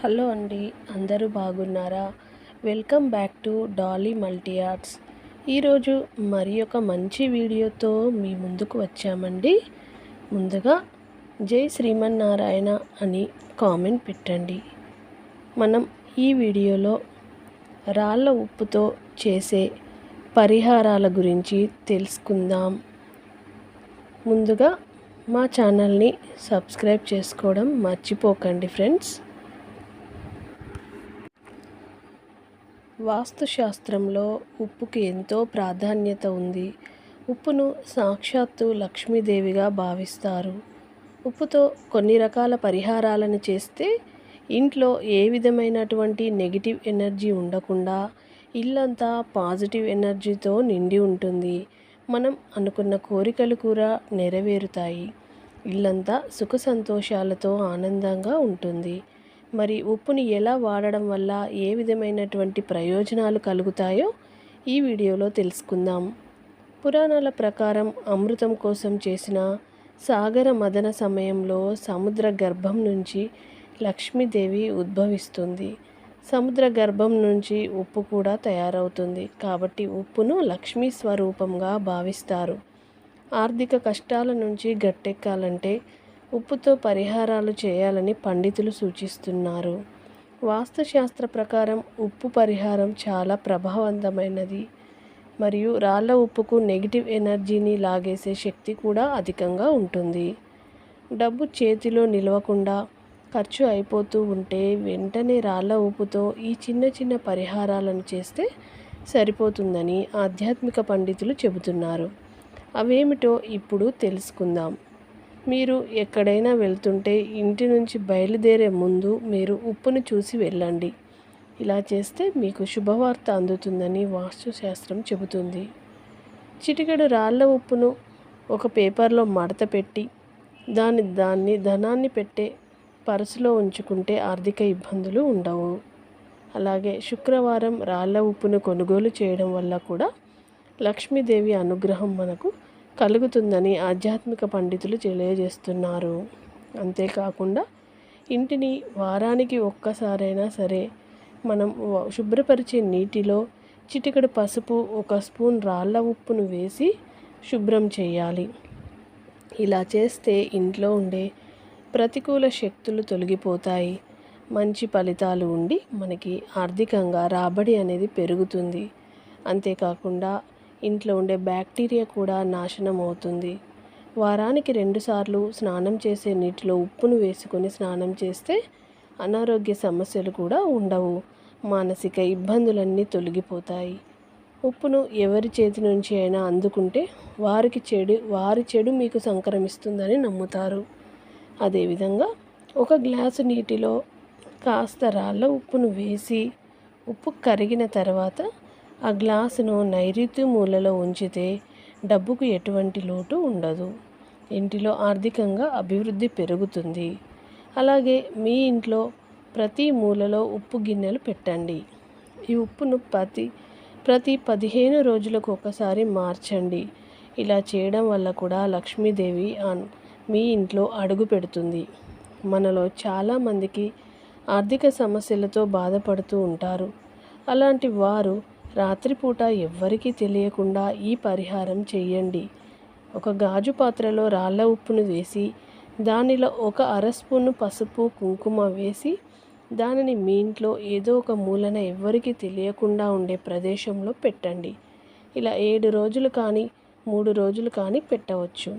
Hello అండి అందరూ బాగున్నారా? Welcome back to Dolly multi arts ఈరోజు మరి ఒక మంచి వీడియోతో మీ ముందుకు వచ్చామండి. ముందుగా జై శ్రీమన్నారాయణ అని కామెంట్ పెట్టండి. మనం ఈ వీడియోలో రాళ్ళ ఉప్పుతో చేసే పరిహారాల గురించి తెలుసుకుందాం. ముందుగా మా ఛానల్ని సబ్స్క్రైబ్ చేసుకోవడం మర్చిపోకండి ఫ్రెండ్స్. వాస్తుశాస్త్రంలో ఉప్పుకి ఎంతో ప్రాధాన్యత ఉంది. ఉప్పును సాక్షాత్తు లక్ష్మీదేవిగా భావిస్తారు. ఉప్పుతో కొన్ని రకాల పరిహారాలను చేస్తే ఇంట్లో ఏ విధమైనటువంటి నెగిటివ్ ఎనర్జీ ఉండకుండా ఇల్లంతా పాజిటివ్ ఎనర్జీతో నిండి ఉంటుంది. మనం అనుకున్న కోరికలు కూడా నెరవేరుతాయి. ఇల్లంతా సుఖ సంతోషాలతో ఆనందంగా ఉంటుంది. మరి ఉప్పుని ఎలా వాడడం వల్ల ఏ విధమైనటువంటి ప్రయోజనాలు కలుగుతాయో ఈ వీడియోలో తెలుసుకుందాం. పురాణాల ప్రకారం అమృతం కోసం చేసిన సాగర మదన సమయంలో సముద్ర గర్భం నుంచి లక్ష్మీదేవి ఉద్భవిస్తుంది. సముద్ర గర్భం నుంచి ఉప్పు కూడా తయారవుతుంది. కాబట్టి ఉప్పును లక్ష్మీ స్వరూపంగా భావిస్తారు. ఆర్థిక కష్టాల నుంచి గట్టెక్కాలంటే ఉప్పుతో పరిహారాలు చేయాలని పండితులు సూచిస్తున్నారు. వాస్తుశాస్త్ర ప్రకారం ఉప్పు పరిహారం చాలా ప్రభావవంతమైనది. మరియు రాళ్ళ ఉప్పుకు నెగిటివ్ ఎనర్జీని లాగేసే శక్తి కూడా అధికంగా ఉంటుంది. డబ్బు చేతిలో నిలవకుండా ఖర్చు అయిపోతూ ఉంటే వెంటనే రాళ్ళ ఉప్పుతో ఈ చిన్న చిన్న పరిహారాలను చేస్తే సరిపోతుందని ఆధ్యాత్మిక పండితులు చెబుతున్నారు. అవేమిటో ఇప్పుడు తెలుసుకుందాం. మీరు ఎక్కడైనా వెళ్తుంటే ఇంటి నుంచి బయలుదేరే ముందు మీరు ఉప్పును చూసి వెళ్ళండి. ఇలా చేస్తే మీకు శుభవార్త అందుతుందని వాస్తుశాస్త్రం చెబుతుంది. చిటికెడు రాళ్ళ ఉప్పును ఒక పేపర్లో మడత పెట్టి దాని దాన్ని ధనాన్ని పెట్టే పరసులో ఉంచుకుంటే ఆర్థిక ఇబ్బందులు ఉండవు. అలాగే శుక్రవారం రాళ్ళ ఉప్పును కొనుగోలు చేయడం వల్ల కూడా లక్ష్మీదేవి అనుగ్రహం మనకు కలుగుతుందని ఆధ్యాత్మిక పండితులు తెలియజేస్తున్నారు. అంతేకాకుండా ఇంటిని వారానికి ఒక్కసారైనా సరే మనం శుభ్రపరిచే నీటిలో చిటికడు పసుపు ఒక స్పూన్ రాళ్ళ ఉప్పును వేసి శుభ్రం చేయాలి. ఇలా చేస్తే ఇంట్లో ఉండే ప్రతికూల శక్తులు తొలగిపోతాయి. మంచి ఫలితాలు ఉండి మనకి ఆర్థికంగా రాబడి అనేది పెరుగుతుంది. అంతేకాకుండా ఇంట్లో ఉండే బ్యాక్టీరియా కూడా నాశనం అవుతుంది. వారానికి రెండుసార్లు స్నానం చేసే నీటిలో ఉప్పును వేసుకొని స్నానం చేస్తే అనారోగ్య సమస్యలు కూడా ఉండవు. మానసిక ఇబ్బందులన్నీ తొలగిపోతాయి. ఉప్పును ఎవరి చేతి నుంచి అయినా అందుకుంటే వారికి చెడు వారి చెడు మీకు సంక్రమిస్తుందని నమ్ముతారు. అదేవిధంగా ఒక గ్లాసు నీటిలో కాస్త రాళ్ళ ఉప్పును వేసి ఉప్పు కరిగిన తర్వాత ఆ గ్లాసును నైరుతి మూలలో ఉంచితే డబ్బుకు ఎటువంటి లోటు ఉండదు. ఇంటిలో ఆర్థికంగా అభివృద్ధి పెరుగుతుంది. అలాగే మీ ఇంట్లో ప్రతి మూలలో ఉప్పు గిన్నెలు పెట్టండి. ఈ ఉప్పును ప్రతి ప్రతి పదిహేను రోజులకు ఒకసారి మార్చండి. ఇలా చేయడం వల్ల కూడా లక్ష్మీదేవి మీ ఇంట్లో అడుగు పెడుతుంది. మనలో చాలామందికి ఆర్థిక సమస్యలతో బాధపడుతూ ఉంటారు. అలాంటి వారు రాత్రిపూట ఎవ్వరికీ తెలియకుండా ఈ పరిహారం చేయండి. ఒక గాజు పాత్రలో రాళ్ళ ఉప్పును వేసి దానిలో ఒక అర స్పూను పసుపు కుంకుమ వేసి దానిని మీ ఇంట్లో ఏదో ఒక మూలన ఎవ్వరికీ తెలియకుండా ఉండే ప్రదేశంలో పెట్టండి. ఇలా ఏడు రోజులు కానీ మూడు రోజులు కానీ పెట్టవచ్చు.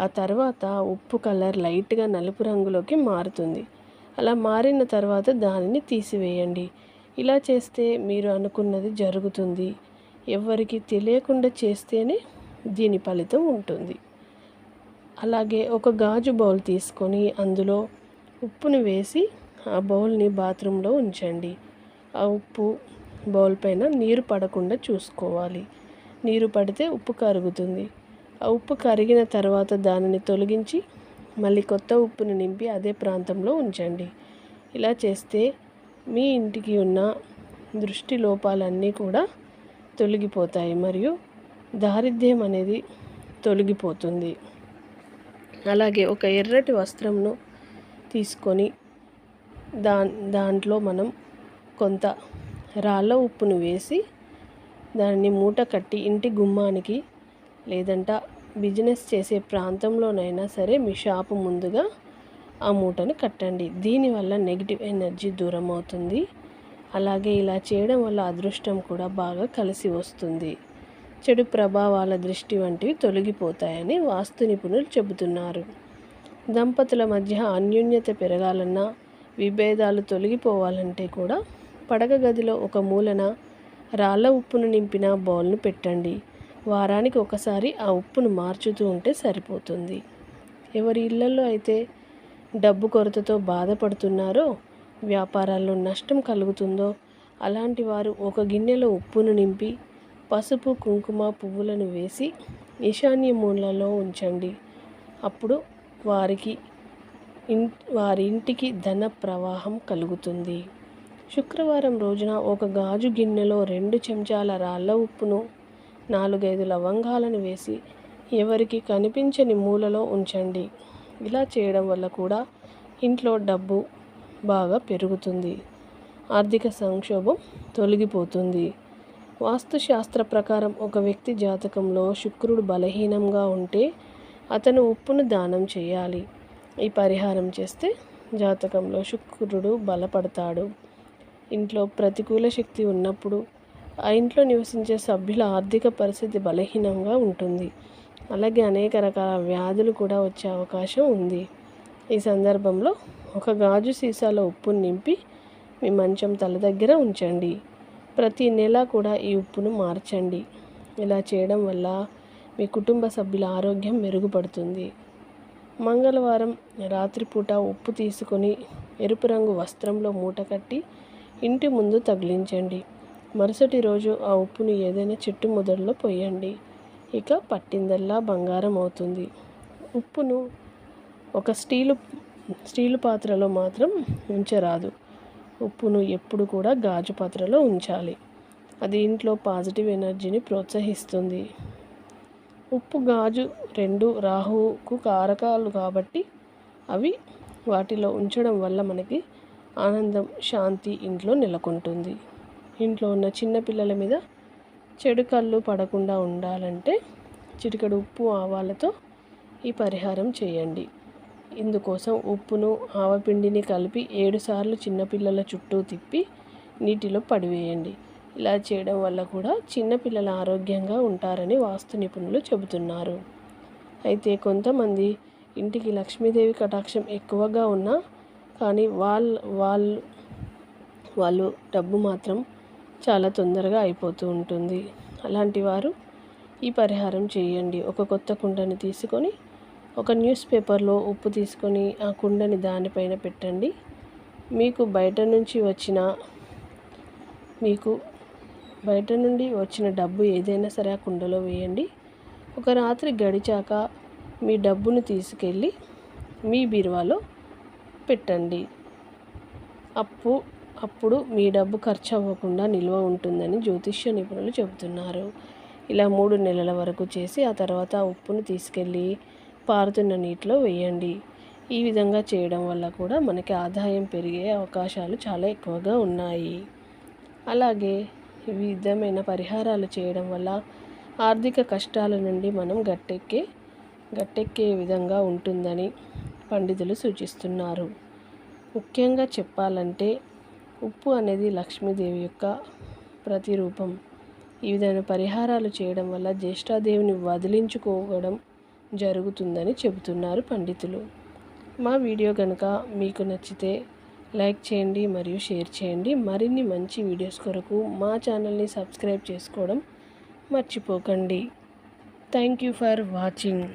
ఆ తర్వాత ఉప్పు కలర్ లైట్గా నలుపు రంగులోకి మారుతుంది. అలా మారిన తర్వాత దానిని తీసివేయండి. ఇలా చేస్తే మీరు అనుకున్నది జరుగుతుంది. ఎవరికి తెలియకుండా చేస్తేనే దీని ఫలితం ఉంటుంది. అలాగే ఒక గాజు బౌల్ తీసుకొని అందులో ఉప్పును వేసి ఆ బౌల్ని బాత్రూంలో ఉంచండి. ఆ ఉప్పు బౌల్ పైన నీరు పడకుండా చూసుకోవాలి. నీరు పడితే ఉప్పు కరుగుతుంది. ఆ ఉప్పు కరిగిన తర్వాత దానిని తొలగించి మళ్ళీ కొత్త ఉప్పును నింపి అదే ప్రాంతంలో ఉంచండి. ఇలా చేస్తే మీ ఇంటికి ఉన్న దృష్టి లోపాలన్నీ కూడా తొలగిపోతాయి మరియు దారిద్ర్యం అనేది తొలగిపోతుంది. అలాగే ఒక ఎర్రటి వస్త్రంను తీసుకొని దా దాంట్లో మనం కొంత రాళ్ళ ఉప్పును వేసి దాన్ని మూట కట్టి ఇంటి గుమ్మానికి లేదంట బిజినెస్ చేసే ప్రాంతంలోనైనా సరే మీ షాపు ముందుగా ఆ మూటను కట్టండి. దీనివల్ల నెగిటివ్ ఎనర్జీ దూరం అవుతుంది. అలాగే ఇలా చేయడం వల్ల అదృష్టం కూడా బాగా కలిసి వస్తుంది. చెడు ప్రభావాల దృష్టి వంటివి తొలగిపోతాయని వాస్తు నిపుణులు చెబుతున్నారు. దంపతుల మధ్య అన్యోన్యత పెరగాలన్నా విభేదాలు తొలగిపోవాలంటే కూడా పడగ గదిలో ఒక మూలన రాళ్ళ ఉప్పును నింపిన బౌల్ను పెట్టండి. వారానికి ఒకసారి ఆ ఉప్పును మార్చుతూ ఉంటే సరిపోతుంది. ఎవరి ఇళ్ళలో అయితే డబ్బు కొరతతో బాధపడుతున్నారో వ్యాపారాల్లో నష్టం కలుగుతుందో అలాంటి వారు ఒక గిన్నెలో ఉప్పును నింపి పసుపు కుంకుమ పువ్వులను వేసి ఈశాన్య మూలలో ఉంచండి. అప్పుడు వారికి ఇన్ వారి ఇంటికి ధన ప్రవాహం కలుగుతుంది. శుక్రవారం రోజున ఒక గాజు గిన్నెలో రెండు చెంచాల రాళ్ళ ఉప్పును నాలుగైదు లవంగాలను వేసి ఎవరికి కనిపించని మూలలో ఉంచండి. ఇలా చేయడం వల్ల కూడా ఇంట్లో డబ్బు బాగా పెరుగుతుంది. ఆర్థిక సంక్షోభం తొలగిపోతుంది. వాస్తుశాస్త్ర ప్రకారం ఒక వ్యక్తి జాతకంలో శుక్రుడు బలహీనంగా ఉంటే అతను ఉప్పును దానం చేయాలి. ఈ పరిహారం చేస్తే జాతకంలో శుక్రుడు బలపడతాడు. ఇంట్లో ప్రతికూల శక్తి ఉన్నప్పుడు ఆ ఇంట్లో నివసించే సభ్యుల ఆర్థిక పరిస్థితి బలహీనంగా ఉంటుంది. అలాగే అనేక రకాల వ్యాధులు కూడా వచ్చే అవకాశం ఉంది. ఈ సందర్భంలో ఒక గాజు సీసాలో ఉప్పును నింపి మీ మంచం తల దగ్గర ఉంచండి. ప్రతి నెల కూడా ఈ ఉప్పును మార్చండి. ఇలా చేయడం వల్ల మీ కుటుంబ సభ్యుల ఆరోగ్యం మెరుగుపడుతుంది. మంగళవారం రాత్రిపూట ఉప్పు తీసుకొని ఎరుపు రంగు వస్త్రంలో మూట కట్టి ఇంటి ముందు తగిలించండి. మరుసటి రోజు ఆ ఉప్పును ఏదైనా చెట్టు మొదల్లో పోయండి. ఇక పట్టిందల్లా బంగారం అవుతుంది. ఉప్పును ఒక స్టీలు స్టీలు పాత్రలో మాత్రం ఉంచరాదు. ఉప్పును ఎప్పుడు కూడా గాజు పాత్రలో ఉంచాలి. అది ఇంట్లో పాజిటివ్ ఎనర్జీని ప్రోత్సహిస్తుంది. ఉప్పు గాజు రెండు రాహువుకు కారకాలు కాబట్టి అవి వాటిలో ఉంచడం వల్ల మనకి ఆనందం శాంతి ఇంట్లో నెలకొంటుంది. ఇంట్లో ఉన్న చిన్నపిల్లల మీద చెడు కళ్ళు పడకుండా ఉండాలంటే చిటికడు ఉప్పు ఆవాలతో ఈ పరిహారం చేయండి. ఇందుకోసం ఉప్పును ఆవపిండిని కలిపి ఏడుసార్లు చిన్నపిల్లల చుట్టూ తిప్పి నీటిలో పడివేయండి. ఇలా చేయడం వల్ల కూడా చిన్నపిల్లలు ఆరోగ్యంగా ఉంటారని వాస్తు నిపుణులు చెబుతున్నారు. అయితే కొంతమంది ఇంటికి లక్ష్మీదేవి కటాక్షం ఎక్కువగా ఉన్నా కానీ వాళ్ళ వాళ్ళు వాళ్ళు డబ్బు మాత్రం చాలా తొందరగా అయిపోతూ ఉంటుంది. అలాంటి వారు ఈ పరిహారం చేయండి. ఒక కొత్త కుండని తీసుకొని ఒక న్యూస్ పేపర్లో ఉప్పు తీసుకొని ఆ కుండని దానిపైన పెట్టండి. మీకు బయట నుంచి వచ్చిన మీకు బయట నుండి వచ్చిన డబ్బు ఏదైనా సరే ఆ కుండలో వేయండి. ఒక రాత్రి గడిచాక మీ డబ్బును తీసుకెళ్ళి మీ బీరువాలో పెట్టండి. అప్పు అప్పుడు మీ డబ్బు ఖర్చు అవ్వకుండా నిల్వ ఉంటుందని జ్యోతిష్య నిపుణులు చెబుతున్నారు. ఇలా మూడు నెలల వరకు చేసి ఆ తర్వాత ఉప్పును తీసుకెళ్ళి పారుతున్న నీటిలో వేయండి. ఈ విధంగా చేయడం వల్ల కూడా మనకి ఆదాయం పెరిగే అవకాశాలు చాలా ఎక్కువగా ఉన్నాయి. అలాగే విధమైన పరిహారాలు చేయడం వల్ల ఆర్థిక కష్టాల నుండి మనం గట్టెక్కే గట్టెక్కే విధంగా ఉంటుందని పండితులు సూచిస్తున్నారు. ముఖ్యంగా చెప్పాలంటే ఉప్పు అనేది లక్ష్మీదేవి యొక్క ప్రతిరూపం. ఈ విధమైన పరిహారాలు చేయడం వల్ల జ్యేష్ఠాదేవిని వదిలించుకోవడం జరుగుతుందని చెబుతున్నారు పండితులు. మా వీడియో కనుక మీకు నచ్చితే లైక్ చేయండి మరియు షేర్ చేయండి. మరిన్ని మంచి వీడియోస్ కొరకు మా ఛానల్ని సబ్స్క్రైబ్ చేసుకోవడం మర్చిపోకండి. Thank you for watching.